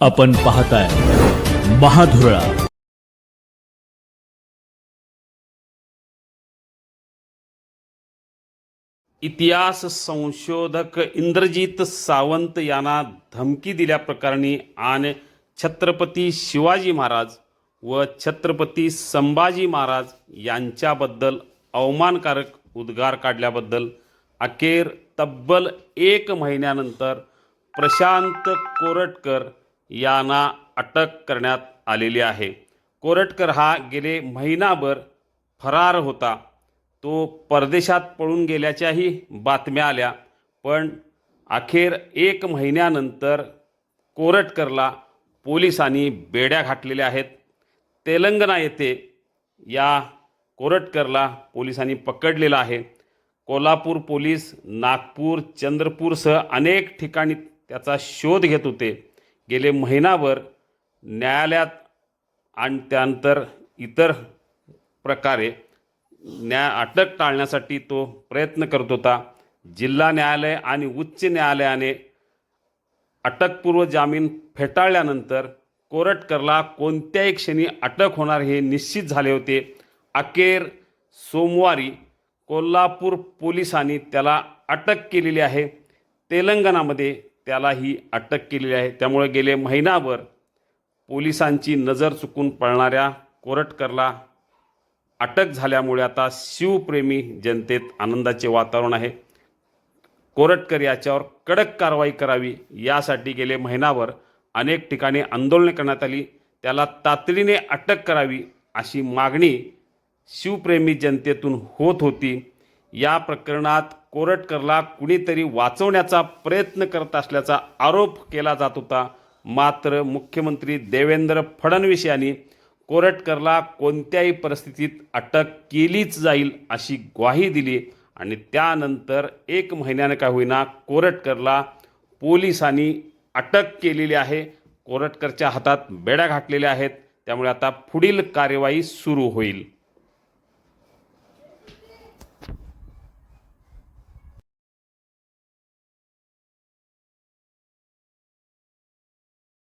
आपण पाहताय महाधुरळा. इतिहास संशोधक इंद्रजीत सावंत यांना धमकी दिल्याप्रकरणी आणि छत्रपती शिवाजी महाराज व छत्रपती संभाजी महाराज यांच्याबद्दल अवमानकारक उद्गार काढल्याबद्दल अखेर तब्बल एक महिन्यानंतर प्रशांत कोरटकर यांना अटक करण्यात आलेली आहे. कोरटकर हा गेले महिनाभर फरार होता. तो परदेशात पळून गेल्याच्याही बातम्या आल्या. पण अखेर एक महिन्यानंतर कोरटकरला पोलिसांनी बेड्या घातलेल्या आहेत. तेलंगणा येथे या कोरटकरला पोलिसांनी पकडलेलं आहे. कोल्हापूर पोलीस नागपूर चंद्रपूरसह अनेक ठिकाणी त्याचा शोध घेत होते. गेले महिनाभर न्यायालयात आणि त्यानंतर इतर प्रकारे न्याय अटक टाळण्यासाठी तो प्रयत्न करत होता. जिल्हा न्यायालय आणि उच्च न्यायालयाने अटकपूर्व जामीन फेटाळल्यानंतर कोरटकरला कोणत्याही क्षणी अटक होणार हे निश्चित झाले होते. अखेर सोमवारी कोल्हापूर पोलिसांनी त्याला अटक केलेली आहे. तेलंगणामध्ये त्याला ही अटक केलेली आहे. त्यामुळे गेले महिनाभर पोलिसांची नजर चुकून पळणाऱ्या कोरटकरला अटक झाल्यामुळे आता शिवप्रेमी जनतेत आनंदाचे वातावरण आहे. कोरटकर याच्यावर कडक कारवाई करावी यासाठी गेले महिनाभर अनेक ठिकाणी आंदोलने करण्यात आली. त्याला तातडीने अटक करावी अशी मागणी शिवप्रेमी जनतेतून होत होती. या प्रकरणात कोरटकरला कुणीतरी वाचवण्याचा प्रयत्न करत असल्याचा आरोप केला जात होता. मात्र मुख्यमंत्री देवेंद्र फडणवीस यांनी कोरटकरला कोणत्याही परिस्थितीत अटक केलीच जाईल अशी ग्वाही दिली आणि त्यानंतर एक महिन्यानं काय होईना कोरटकरला पोलिसांनी अटक केलेली आहे. कोरटकरच्या हातात बेड्या घातलेल्या आहेत. त्यामुळे आता पुढील कार्यवाही सुरू होईल.